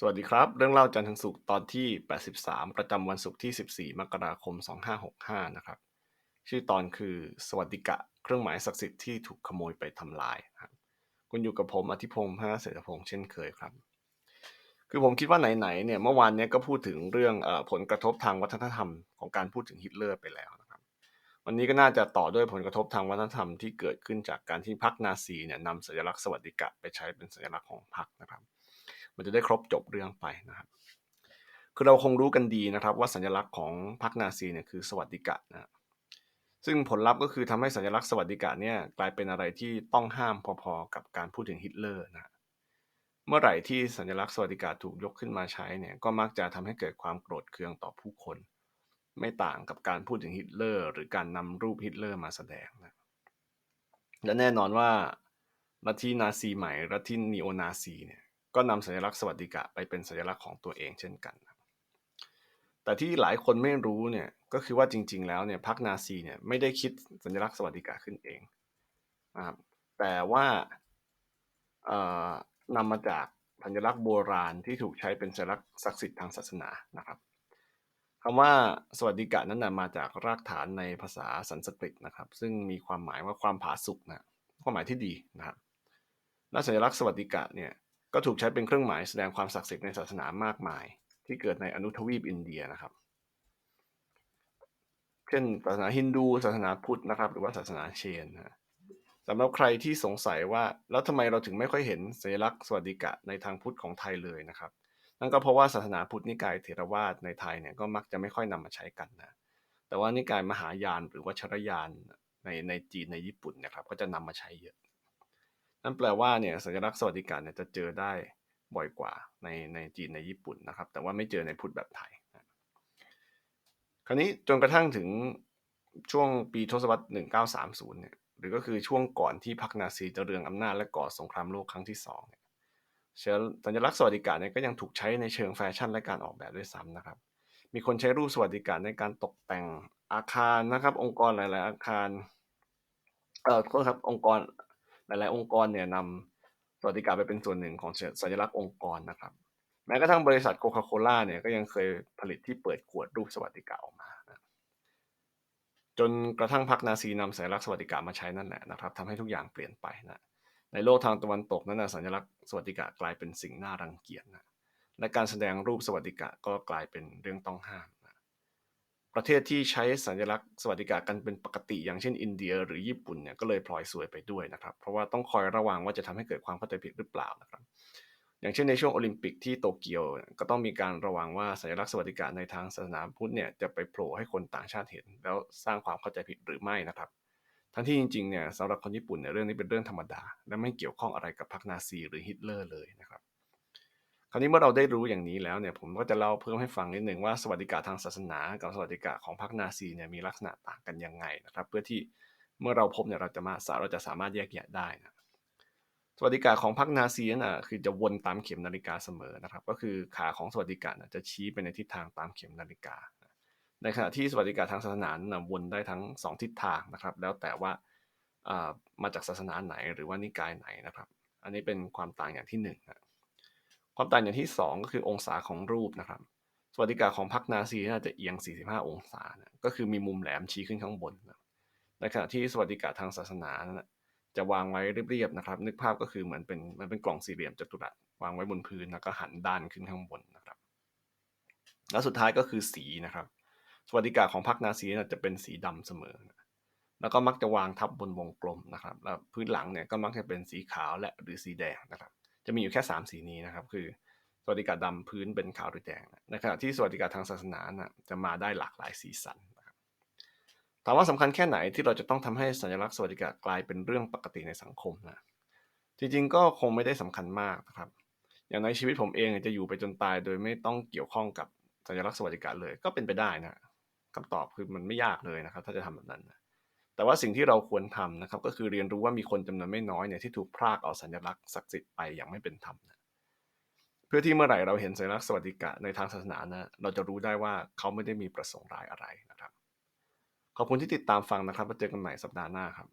สวัสดีครับ เรื่องเล่าจันทร์ถึงศุกร์ตอนที่ 83 ประจำวันศุกร์ที่ 14 มกราคม 2565 นะครับ ชื่อตอนคือสวัสดิกะ เครื่องหมายศักดิ์สิทธิ์ที่ถูกขโมยไปทำลายครับคุณอยู่กับผมอธิพงษ์พระเศรษฐพงษ์เช่นเคยครับ คือผมคิดว่าไหนๆเนี่ยเมื่อวานเนี้ยก็พูดถึงเรื่องอผลกระทบทางวัฒนธรรมของการพูดถึงฮิตเลอร์ไปแล้วนะครับ วันนี้ก็น่าจะต่อด้วยผลกระทบทางวัฒนธรรมที่เกิดขึ้นจากการที่พรรคนาซีเนี่ยนำสัญลักษณ์สวัสดิกะไปใช้เป็นสัญลักษณ์ของพรรคนะครับ มันจะได้ครบจบเรื่องไปนะครับคือเราคงรู้กันดีนะครับ ว่าสัญลักษณ์ของพรรคนาซีเนี่ยคือสวัสดิกะนะซึ่งผลลัพธ์ก็คือทำให้สัญลักษณ์สวัสดิกะเนี่ยกลายเป็นอะไรที่ต้องห้ามพอๆกับการพูดถึงฮิตเลอร์นะเมื่อไหร่ที่สัญลักษณ์สวัสดิกะถูกยกขึ้นมาใช้เนี่ยก็มักจะทำให้เกิดความโกรธเคืองต่อผู้คน ไม่ต่างกับการพูดถึงฮิตเลอร์ หรือการนำรูปฮิตเลอร์มาแสดงนะและแน่นอนว่าลัทธินาซีใหม่ลัทธินีโอนาซีเนี่ย ก็นำสัญลักษณ์สวัสดิกะไปเป็นสัญลักษณ์ของตัวเองเช่นกัน แต่ที่หลายคนไม่รู้เนี่ยก็คือว่าจริง ๆ แล้วเนี่ยพรรคนาซีเนี่ยไม่ได้คิดสัญลักษณ์สวัสดิกะขึ้นเองนะครับแต่ว่าเอ่อนำมาจากสัญลักษณ์โบราณที่ถูกใช้เป็นสัญลักษณ์ศักดิ์สิทธิ์ทางศาสนานะครับคำว่าสวัสดิกะนั้นนะมาจากรากฐานในภาษาสันสกฤตนะครับ ซึ่งมีความหมายว่าความผาสุกนะความหมายที่ดีนะครับและสัญลักษณ์สวัสดิกะเนี่ย ก็ถูกใช้เป็นเครื่องหมายแสดงความศักดิ์สิทธิ์ในศาสนามากมาย ที่เกิดในอนุทวีปอินเดียนะครับ เช่นศาสนาฮินดูศาสนาพุทธนะครับ หรือว่าศาสนาเชนนะสำหรับใครที่สงสัยว่าแล้วทำไมเราถึงไม่ค่อยเห็นสัญลักษณ์สวัสดิกะในทางพุทธของไทยเลยนะครับ นั่นก็เพราะว่าศาสนาพุทธนิกายเถรวาทในไทยเนี่ยก็มักจะไม่ค่อยนำมาใช้กันนะแต่ว่านิกายมหายานหรือว่าชรยานในในจีนในญี่ปุ่นนะครับ ก็จะนำมาใช้เยอะ นั่นแปลว่าเนี่ยสัญลักษณ์สวัสดิกะเนี่ยจะเจอได้บ่อยกว่าในในจีนในญี่ปุ่นนะครับ แต่ว่าไม่เจอในพุทธแบบไทย คราวนี้จนกระทั่งถึงช่วงปีทศวรรษ 1930 เนี่ยหรือก็คือช่วงก่อนที่พรรคนาซีจะเรืองอำนาจและก่อสงครามโลกครั้งที่สองเนี่ยสัญลักษณ์สวัสดิการเนี่ยก็ยังถูกใช้ในเชิงแฟชั่นและการออกแบบด้วยซ้ำนะครับ มีคนใช้รูปสวัสดิการในการตกแต่งอาคารนะครับ องค์กรหลาย ๆ อาคารเอ่อโทษครับองค์กร หลาย ๆ องค์กรเนี่ยนำสวัสดิการไปเป็นส่วนหนึ่งของสัญลักษณ์องค์กรนะครับ แม้กระทั่งบริษัทโคคาโคล่าเนี่ยก็ยังเคยผลิตที่เปิดขวดรูปสวัสดิการออกมานะจนกระทั่งพรรคนาซีนำสัญลักษณ์สวัสดิการมาใช้นั่นแหละนะครับทำให้ทุกอย่างเปลี่ยนไปนะในโลกทางตะวันตกนั้นนะสัญลักษณ์สวัสดิการกลายเป็นสิ่งน่ารังเกียจนะและการแสดงรูปสวัสดิการก็กลายเป็นเรื่องต้องห้าม ประเทศที่ใช้สัญลักษณ์สวัสดิการกันเป็นปกติ อย่างเช่นอินเดีย หรือญี่ปุ่นเนี่ยก็เลยพลอยสวยไปด้วยนะครับ เพราะว่าต้องคอยระวังว่าจะทำให้เกิดความเข้าใจผิดหรือเปล่านะครับ อย่างเช่นในช่วงโอลิมปิกที่โตเกียวก็ต้องมีการระวังว่าสัญลักษณ์สวัสดิการในทางศาสนาพุทธเนี่ยจะไปโผล่ให้คนต่างชาติเห็น แล้วสร้างความเข้าใจผิดหรือไม่นะครับ ทั้งที่จริงๆเนี่ยสำหรับคนญี่ปุ่นเนี่ยเรื่องนี้เป็นเรื่องธรรมดา และไม่เกี่ยวข้องอะไรกับพรรคนาซีหรือฮิตเลอร์เลยนะครับาวนี้เมื่อเราได้รู้อย่างนี้แล้วเนี่ยผมก็จะเล่าเพิ่มให้ฟังนิดหนึ่งว่าสวัสดิการทางศาสนา กับสวัสดิการของพรรคนาซีเนี่ยมีลักษณะต่างกันยังไงนะครับ เพื่อที่เมื่อเราพบเนี่ยเราจะมาเราจะสามารถแยกแยะได้นะสวัสดิการของพรรคนาซีนั่นนะคือจะวนตามเข็มนาฬิกาเสมอนะครับ ก็คือขาของสวัสดิการจะชี้ไปในทิศทางตามเข็มนาฬิกา ในขณะที่สวัสดิการทางศาสนานะวนได้ทั้ง 2 ทิศทางนะครับ แล้วแต่ว่ามาจากศาสนาไหนหรือว่านิกายไหนนะครับ อันนี้เป็นความต่างอย่างที่1นะ ความต่างอย่างที่ 2 ก็คือองศาของรูปนะครับ สวัสดิการของพรรคนาซีน่าจะเอียง 45 องศานะก็คือมีมุมแหลมชี้ขึ้นข้างบนนะในขณะที่สวัสดิการทางศาสนานะจะวางไว้เรียบๆนะครับ นึกภาพก็คือเหมือนเป็นมันเป็นกล่องสี่เหลี่ยมจัตุรัสวางไว้บนพื้นแล้วก็หันด้านขึ้นข้างบนนะครับ แล้วสุดท้ายก็คือสีนะครับ สวัสดิการของพรรคนาซีนะจะเป็นสีดำเสมอนะแล้วก็มักจะวางทับบนวงกลมนะครับ แล้วพื้นหลังเนี่ยก็มักจะเป็นสีขาวและหรือสีแดงนะครับ จะมีอยู่แค่ 3 สีนี้นะครับ คือสวัสดิการดำพื้นเป็นขาวหรือแดงในขณะที่สวัสดิการทางศาสนานะจะมาได้หลากหลายสีสันนะครับถามว่าสำคัญแค่ไหนที่เราจะต้องทำให้สัญลักษณ์สวัสดิการกลายเป็นเรื่องปกติในสังคมนะจริงๆก็คงไม่ได้สำคัญมากนะครับ อย่างในชีวิตผมเองจะอยู่ไปจนตาย โดยไม่ต้องเกี่ยวข้องกับสัญลักษณ์สวัสดิการเลย ก็เป็นไปได้นะคำตอบคือมันไม่ยากเลยนะครับ ถ้าจะทำแบบนั้นนะ แต่ว่าสิ่งที่เราควรทำนะครับก็คือเรียนรู้ว่ามีคนจำนวนไม่น้อยเนี่ยที่ถูกพรากเอาสัญลักษณ์ศักดิ์สิทธิ์ไปอย่างไม่เป็นธรรมนะเพื่อที่เมื่อไหร่เราเห็นสัญลักษณ์สวัสดิกะในทางศาสนานะเราจะรู้ได้ว่าเขาไม่ได้มีประสงค์ร้ายอะไรนะครับ ขอบคุณที่ติดตามฟังนะครับมาเจอกันใหม่สัปดาห์หน้าครับ